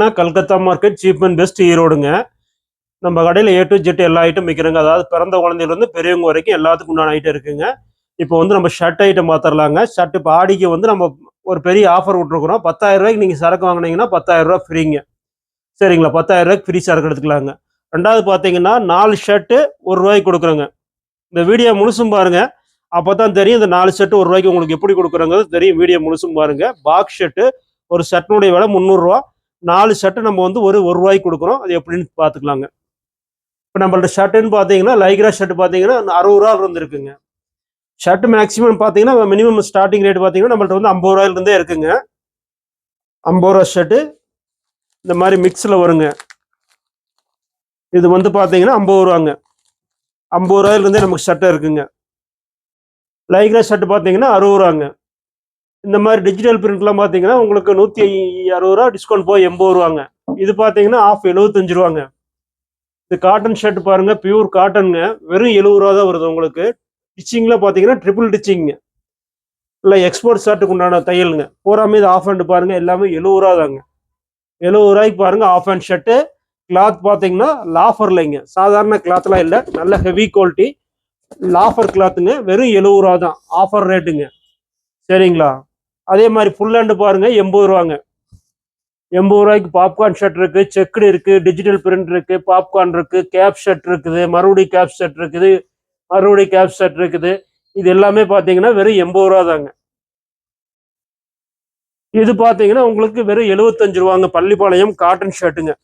Calcutta market cheap and best ஈரோடுங்க. நம்ம கடையில் A to Z எல்லா ஐட்டம் விற்கிறோங்க அதாவது பிறந்த குழந்தையிலேருந்து பெரியவங்க வரைக்கும் எல்லாத்துக்கும் உண்டான ஐட்டம் இருக்குங்க. இப்போ வந்து நம்ம ஷர்ட் ஐட்டம் பார்த்துடலாங்க ஷர்ட் இப்போ ஆடிக்கு வந்து நம்ம ஒரு பெரிய ஆஃபர் விட்ருக்குறோம் பத்தாயிரம் ரூபாய்க்கு நீங்கள் சரக்கு வாங்கினீங்கன்னா பத்தாயிரம் ரூபாய் ஃப்ரீங்க சரிங்களா? பத்தாயிரம் ரூபாய்க்கு ஃப்ரீ சரக்கு எடுத்துக்கலாங்க. ரெண்டாவது பார்த்தீங்கன்னா நாலு ஷர்ட்டு ஒரு ரூபாய்க்கு கொடுக்குறோங்க. இந்த வீடியோ முழுசும் பாருங்க. அப்போ தான் தெரியும் இந்த நாலு ஷர்ட் ஒரு ரூபாய்க்கு உங்களுக்கு எப்படி கொடுக்குறோங்கிறது தெரியும். வீடியோ முழுசும் பாருங்கள் பாக்ஸ் ஷர்ட்டு ஒரு ஷர்ட்னுடைய விலை முந்நூறுரூவா நாலு ஷர்ட்டு நம்ம வந்து ஒரு ஒரு ரூபாய்க்கு கொடுக்குறோம். அது எப்படின்னு பார்த்துக்கலாங்க. இப்போ நம்மள்ட்ட ஷர்ட்டுன்னு பார்த்தீங்கன்னா லைக்ரா ஷர்ட் பார்த்தீங்கன்னா அறுபது ரூபா இருந்துருக்குங்க ஷர்ட் மேக்ஸிமம் பார்த்தீங்கன்னா மினிமம் ஸ்டார்டிங் ரேட் பார்த்தீங்கன்னா நம்மள்ட்ட வந்து ஐம்பது ரூபாயிலிருந்தே இருக்குங்க. ஐம்பது ரூபா ஷர்ட்டு இந்த மாதிரி மிக்ஸில் வருங்க. இது வந்து பார்த்தீங்கன்னா ஐம்பது ரூபாங்க. ஐம்பது ரூபாயிலிருந்தே நமக்கு ஷர்ட்டு இருக்குங்க. லைக்ரா ஷர்ட் பார்த்தீங்கன்னா அறுபது ரூபாங்க. இந்த மாதிரி டிஜிட்டல் பிரிண்ட்லாம் பார்த்தீங்கன்னா உங்களுக்கு நூற்றி அறுபது ரூபா டிஸ்கவுண்ட் போய் எண்பது ரூபாங்க. இது பார்த்தீங்கன்னா ஆஃப் எழுபத்தஞ்சு ரூபாங்க. இது காட்டன் ஷர்ட் பாருங்க பியூர் காட்டனுங்க வெறும் எழுபது ரூபா தான் வருது உங்களுக்கு. டிச்சிங்கில் பார்த்தீங்கன்னா ட்ரிபிள் டிச்சிங்க இல்லை எக்ஸ்போர்ட் ஷர்ட்டுக்கு உண்டான தையலுங்க. பூராமே இது ஆஃப் ஹேண்ட் பாருங்க எல்லாமே எழுபது ரூபா தாங்க. எழுபது ரூபாய்க்கு பாருங்க ஆஃப் ஹேண்ட் ஷர்ட்டு கிளாத் பார்த்தீங்கன்னா லாஃபர்லைங்க சாதாரண கிளாத்லாம் இல்லை. நல்ல ஹெவி குவாலிட்டி லாஃபர் கிளாத்துங்க வெறும் எழுபது ரூபா தான். ஆஃபர் ரேட்டுங்க சரிங்களா? அதே மாதிரி ஃபுல் ஹேண்டு பாருங்க எண்பது ரூபாங்க. எண்பது ரூபாய்க்கு பாப்கார்ன் ஷர்ட் இருக்கு செக்குடு இருக்கு டிஜிட்டல் பிரிண்ட் இருக்கு பாப்கார்ன் இருக்கு கேப் ஷர்ட் இருக்குது மறுபடி கேப் ஷர்ட் இருக்குது மறுபடி கேப் ஷர்ட் இருக்குது. இது எல்லாமே பார்த்தீங்கன்னா வெறும் எண்பது ரூபா தாங்க. இது பார்த்தீங்கன்னா உங்களுக்கு வெறும் எழுபத்தஞ்சு ரூபாங்க பள்ளிப்பாளையம் காட்டன் ஷர்ட்டுங்க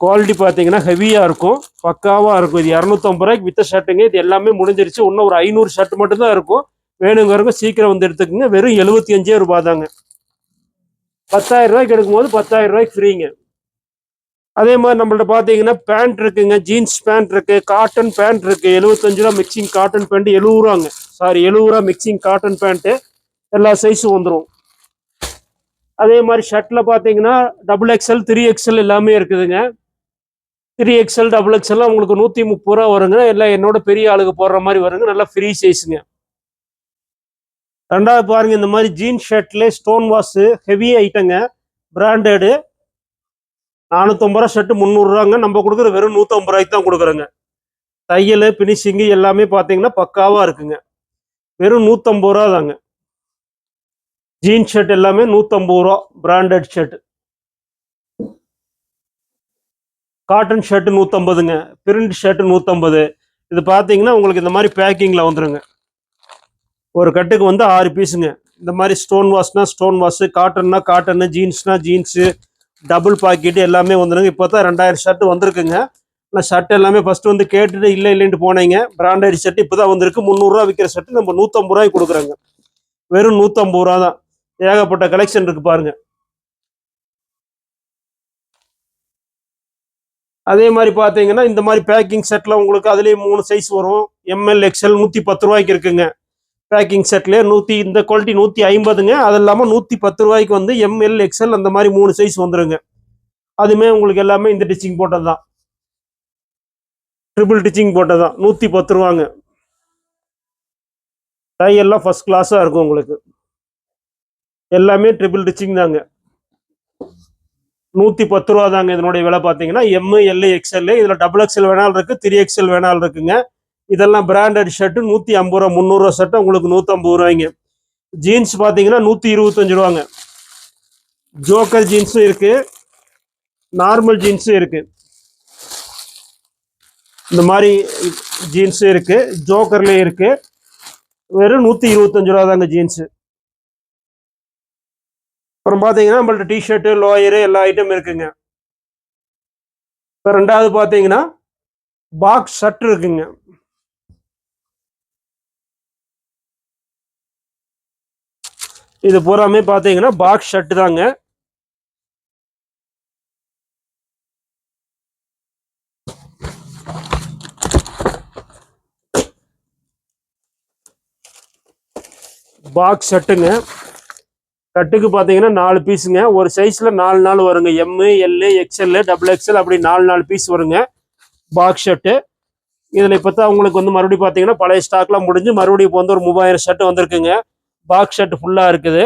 குவாலிட்டி பார்த்தீங்கன்னா ஹெவியாக இருக்கும் பக்காவாக இருக்கும். இது இரநூத்தம்பது ரூபாய்க்கு வித்த ஷர்ட்டுங்க இது எல்லாமே முடிஞ்சிருச்சு. இன்னும் ஒரு ஐநூறு ஷர்ட் மட்டும்தான் இருக்கும். வேணுங்கிறவங்க சீக்கிரம் வந்து எடுத்துக்கோங்க. வெறும் எழுபத்தி அஞ்சே ரூபா தாங்க. பத்தாயிரம் ரூபாய்க்கு எடுக்கும்போது பத்தாயிரம் ரூபாய்க்கு ஃப்ரீங்க அதே மாதிரி நம்மள்ட்ட பார்த்தீங்கன்னா பேண்ட் இருக்குங்க. ஜீன்ஸ் பேண்ட் இருக்கு காட்டன் பேண்ட் இருக்கு. எழுபத்தஞ்சு ரூபா மிக்சிங் காட்டன் பேண்ட் எழுபது ரூபாங்க. சாரி எழுபது ரூபா மிக்சிங் காட்டன் பேண்ட்டு எல்லா சைஸும் வந்துடும் அதே மாதிரி ஷர்ட்டில் பார்த்தீங்கன்னா டபுள் எக்ஸ்எல் த்ரீ எக்ஸ்எல் எல்லாமே இருக்குதுங்க. த்ரீ எக்ஸ்எல் டபுள் எக்ஸ்எல்லாம் உங்களுக்கு நூற்றி முப்பது ரூபா வருங்க. எல்லாம் என்னோட பெரிய ஆளுக்கு போடுற மாதிரி வருங்க. நல்லா ஃப்ரீ சைஸுங்க ரெண்டாவது பாருங்க இந்த மாதிரி ஜீன்ஸ் ஷர்ட்ல ஸ்டோன் வாஷ் ஹெவி ஐட்டங்க பிராண்டடு நானூற்றம்பது ரூபா ஷர்ட் முந்நூறுரூவாங்க. நம்ம கொடுக்குற வெறும் நூற்றம்பது ரூபாய்க்கு தான் கொடுக்குறோங்க. தையல் பினிஷிங்கு எல்லாமே பார்த்தீங்கன்னா பக்காவாக இருக்குங்க. வெறும் நூற்றம்பது ரூபா தாங்க ஜீன்ஸ் ஷர்ட் எல்லாமே நூற்றம்பது ரூபா பிராண்டட் ஷர்ட் காட்டன் ஷர்ட் நூற்றம்பதுங்க பிரிண்ட் ஷர்ட் நூற்றம்பது இது பார்த்தீங்கன்னா உங்களுக்கு இந்த மாதிரி பேக்கிங்கில் வந்துருங்க. ஒரு கட்டுக்கு வந்து ஆறு பீஸுங்க. இந்த மாதிரி ஸ்டோன் வாஷ்னா ஸ்டோன் வாஷு காட்டன்னா காட்டனு ஜீன்ஸ்னா ஜீன்ஸு டபுள் பாக்கெட்டு எல்லாமே வந்துடுங்க இப்போ தான் ரெண்டாயிரம் ஷர்ட் வந்திருக்குங்க. ஆனால் ஷர்ட் எல்லாமே ஃபஸ்ட்டு வந்து கேட்டுட்டு இல்லை இல்லைன்ட்டு போனீங்க. பிராண்டட் ஷர்ட் இப்போ தான் வந்திருக்கு முந்நூறுரூவா விற்கிற ஷர்ட் நம்ம நூற்றம்பது ரூபாய்க்கு கொடுக்குறாங்க. வெறும் நூற்றம்பது ரூபா தான். ஏகப்பட்ட கலெக்ஷன் இருக்குது பாருங்க. அதே மாதிரி பார்த்தீங்கன்னா இந்த மாதிரி பேக்கிங் செட்டில் உங்களுக்கு அதுலேயே மூணு சைஸ் வரும். எம்எல் எக்ஸ்எல் நூற்றி பத்து ரூபாய்க்கு இருக்குங்க. பேக்கிங் செட்லேயே நூற்றி இந்த குவாலிட்டி நூற்றி ஐம்பதுங்க. அது இல்லாமல் நூற்றி பத்து ரூபாய்க்கு வந்து எம்எல் எக்ஸ்எல் அந்த மாதிரி மூணு சைஸ் வந்துடுங்க அதுமே உங்களுக்கு எல்லாமே இந்த டிச்சிங் போட்டது தான் ட்ரிபிள் டிச்சிங் போட்டது தான் நூற்றி பத்து ரூபாங்க. டை எல்லாம் ஃபஸ்ட் கிளாஸாக இருக்கும் உங்களுக்கு. எல்லாமே ட்ரிபிள் டிச்சிங் தாங்க. நூற்றி பத்து ரூபா தாங்க இதனுடைய விலை பார்த்தீங்கன்னா எம்மு எக்ஸ்எல்லு எக்ஸ்எல் இதில் டபுள் எக்ஸ்எல் வேணாலும் இருக்குது த்ரீ எக்ஸ்எல் வேணாலும் இருக்குங்க. இதெல்லாம் பிராண்டட் ஷர்ட்டு நூற்றி ஐம்பது ரூபா முந்நூறுரூவா ஷர்ட்டு உங்களுக்கு நூற்றம்பது ரூபாய்ங்க. ஜீன்ஸ் பார்த்தீங்கன்னா நூற்றி இருபத்தஞ்சு ரூபாங்க. ஜோக்கர் ஜீன்ஸும் இருக்குது நார்மல் ஜீன்ஸும் இருக்குது இந்த மாதிரி ஜீன்ஸும் இருக்குது ஜோக்கர்லேயும் இருக்குது வெறும் நூற்றி இருபத்தஞ்சு ரூபா தாங்க ஜீன்ஸு அப்புறம் பார்த்தீங்கன்னா நம்மள்ட்ட டிஷர்ட்டு லோயரு எல்லா ஐட்டம் இருக்குங்க. இப்போ ரெண்டாவது பார்த்தீங்கன்னா பாக்ஸ் ஷர்ட் இருக்குங்க. இது பூராமே பார்த்தீங்கன்னா பாக்ஸ் ஷர்ட் தாங்க. பாக்ஸ் ஷர்ட்டுங்க ஷர்ட்டுக்கு பார்த்தீங்கன்னா நாலு பீஸுங்க ஒரு சைஸில் நாலு நாள் வருங்க. M L XL double XL அப்படி நாலு நாலு பீஸ் வருங்க. பாக்ஸ் ஷர்ட்டு இதில் இப்போ தான் உங்களுக்கு வந்து மறுபடியும் பார்த்தீங்கன்னா பழைய ஸ்டாக்லாம் முடிஞ்சு மறுபடியும் இப்போ வந்து ஒரு மூவாயிரம் ஷர்ட் வந்திருக்குங்க. பாக்ஸ் ஷர்ட் ஃபுல்லாக இருக்குது.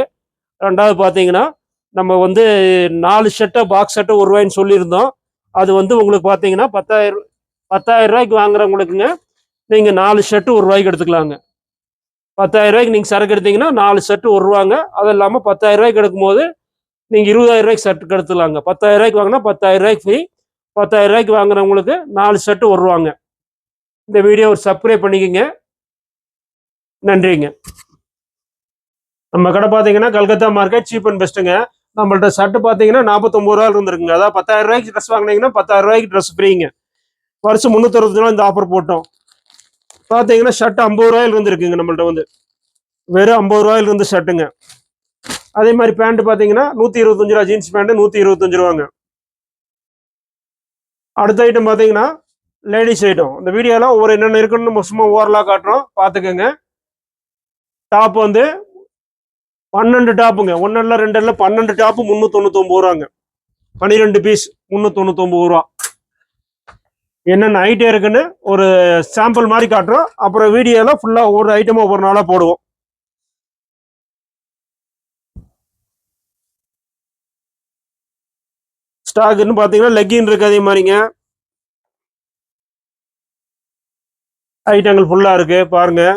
ரெண்டாவது பார்த்தீங்கன்னா நம்ம வந்து நாலு ஷர்ட்டை பாக்ஸ் ஷர்ட்டை ஒரு ரூபாய்ன்னு சொல்லியிருந்தோம். அது வந்து உங்களுக்கு பார்த்தீங்கன்னா பத்தாயிரம் பத்தாயிரம் ரூபாய்க்கு வாங்குறவங்களுக்குங்க நீங்கள் நாலு ஷர்ட்டு ஒரு ரூபாய்க்கு எடுத்துக்கலாங்க. பத்தாயிரம் ரூபாய்க்கு நீங்கள் சரக்கு எடுத்தீங்கன்னா நாலு ஷர்ட்டு ஒரு ரூபாங்க அது இல்லாமல் பத்தாயிரம் ரூபாய்க்கு எடுக்கும்போது நீங்கள் இருபதாயிரம் ரூபாய்க்கு ஷர்ட் எடுத்துக்கலாங்க. பத்தாயிரம் ரூபாய்க்கு வாங்கினா பத்தாயிரம் ரூபாய்க்கு ஃப்ரீ பத்தாயிரம் ரூபாய்க்கு வாங்குறவங்களுக்கு நாலு ஷர்ட்டு ஒரு ரூபாங்க இந்த வீடியோ ஒரு சப்ஸ்கிரைப் பண்ணிக்கோங்க. நன்றிங்க. நம்ம கடை பார்த்தீங்கன்னா கல்கத்தா மார்க்கெட் சீப் அண்ட் பெஸ்ட்டுங்க நம்மள்ட்ட ஷர்ட் பார்த்தீங்கன்னா நாற்பத்தொம்பது ரூபா இருந்துருக்குங்க. அதாவது பத்தாயிரம் ரூபாய்க்கு ட்ரெஸ் வாங்கினீங்கன்னா பத்தாயிரம் ரூபாய்க்கு ட்ரெஸ் ஃப்ரீங்க வருஷம் முந்நூற்றறுபது ரூபா இந்த ஆஃபர் போட்டோம். பார்த்தீங்கன்னா ஷர்ட் ஐம்பது ரூபாயில் இருந்துருக்குங்க நம்மள்ட்ட வந்து. வெறும் ஐம்பது ரூபாயில் இருந்து ஷர்ட்டுங்க அதே மாதிரி பேண்ட் பார்த்தீங்கன்னா நூற்றி இருபத்தஞ்சு ரூபா ஜீன்ஸ் பேண்ட் நூற்றி இருபத்தஞ்சு ரூபாங்க. அடுத்த ஐட்டம் பார்த்தீங்கன்னா லேடிஸ் ஐட்டம் இந்த வீடியோலாம் ஒவ்வொரு என்னென்ன இருக்குன்னு நம்ம சும்மா ஓவரலாக காட்டுறோம். பார்த்துக்கோங்க டாப் வந்து பன்னெண்டு டாப்புங்க ஒன்றில் ரெண்டில் பன்னெண்டு டாப்பு முந்நூற்றொண்ணூத்தொம்பது ரூபாங்க. பன்னிரெண்டு பீஸ் முந்நூற்றொண்ணூத்தொம்பது ரூபா. என்னென்ன ஐட்டம் இருக்குன்னு ஒரு சாம்பிள் மாதிரி காட்டுறோம். அப்புறம் வீடியோல ஃபுல்லாக ஒவ்வொரு ஐட்டமும் ஒவ்வொரு நாளாக போடுவோம். ஸ்டாக்குன்னு பார்த்தீங்கன்னா லெக்கின் இருக்கு அதே மாதிரிங்க. ஐட்டங்கள் ஃபுல்லாக இருக்குது பாருங்கள்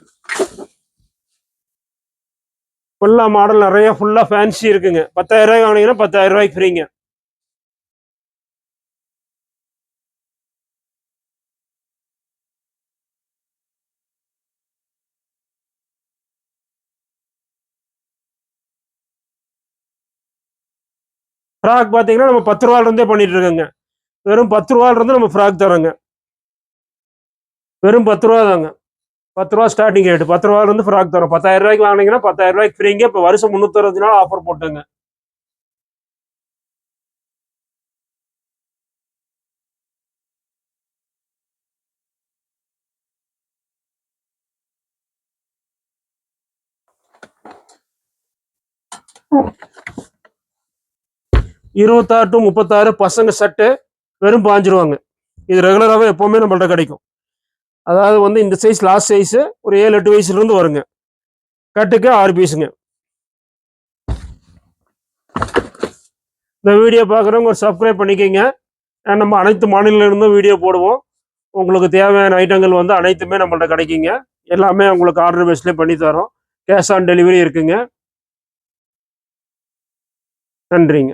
ஃபுல்லாக மாடல் நிறைய ஃபுல்லாக ஃபேன்சி இருக்குங்க. பத்தாயிரம் ரூபாய்க்கு வாங்கினீங்கன்னா பத்தாயிரம் ரூபாய்க்கு ஃப்ரீங்க ஃப்ராக் பார்த்தீங்கன்னா நம்ம பத்து ரூபாயில இருந்தே பண்ணிட்டு இருக்கோங்க. வெறும் பத்து ரூபாயில நம்ம ஃப்ராக் தரோங்க வெறும் பத்து ரூபா தாங்க. பத்து ரூபா ஸ்டார்டிங் ரேட் பத்து ரூபா இருந்து ஃப்ராக் தரோம். பத்தாயிரம் ரூபாய்க்கு வாங்கினீங்கன்னா பத்தாயிரம் ரூபாய்க்கு ஃப்ரீங்க இப்போ வருஷம் முந்நூற்றறுபது நாள் ஆஃபர் போட்டுங்க. இருபத்தாறு டு முப்பத்தாறு பசங்க சட்டு வெறும் பாஞ்சிருவாங்க. இது ரெகுலராகவே எப்போவுமே நம்மள்ட்ட கிடைக்கும். அதாவது வந்து இந்த சைஸ் லாஸ்ட் சைஸு ஒரு ஏழு எட்டு வயசுலேருந்து வருங்க. கட்டுக்கு ஆறு பீஸுங்க இந்த வீடியோ பார்க்குறவங்க ஒரு சப்ஸ்கிரைப் பண்ணிக்கோங்க. ஏன்னா நம்ம அனைத்து மாநிலங்களிலிருந்தும் வீடியோ போடுவோம். உங்களுக்கு தேவையான ஐட்டங்கள் வந்து அனைத்துமே நம்மள்ட்ட கிடைக்குங்க. எல்லாமே உங்களுக்கு ஆர்டர் பேஸ்லேயே பண்ணி தரோம். கேஷ் ஆன் டெலிவரி இருக்குங்க. நன்றிங்க.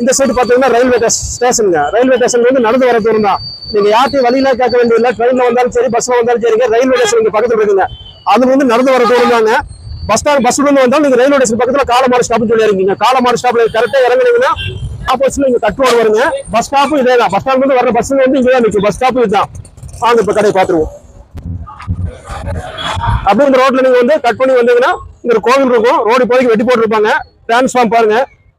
இந்த சைடு பார்த்தீங்கன்னா ரயில்வே ஸ்டேஷனுங்க. ரயில்வே ஸ்டேஷன்ல இருந்து நடந்து வர தூரம் தான். நீங்க யார்ட்டையும் வழியில கேட்க வேண்டியதில்லை ட்ரெயின்ல வந்தாலும் சரி பஸ்ல வந்தாலும் சரிங்க ரயில்வே ஸ்டேஷன் இங்க பக்கத்துல இருக்குங்க. அது வந்து நடந்து வர தூரம் தாங்க. பஸ் ஸ்டாண்ட் பஸ் வந்து வந்தாலும் நீங்க ரயில்வே ஸ்டேஷன் பக்கத்துல காலமாறு ஸ்டாப்னு சொல்லி இருக்கீங்க காலமாறு ஸ்டாப்ல கரெக்டா இறங்குனீங்கன்னா ஆப்போசிட்ல இங்க கட் ரோடு வருங்க பஸ் ஸ்டாப்பும் இதே தான் பஸ் ஸ்டாண்ட் வந்து வர பஸ் வந்து இங்கே தான் நிற்கும் பஸ் ஸ்டாப்பும் இதுதான். வாங்க இப்ப கடையை பார்த்துருவோம். அப்படியே இந்த ரோட்ல நீங்க வந்து கட் பண்ணி வந்தீங்கன்னா இங்க கோவில் இருக்கும். ரோடு இப்போதைக்கு வெட்டி போட்டுருப்பாங்க. டிரான்ஸ்ஃபார்ம் பாருங்க.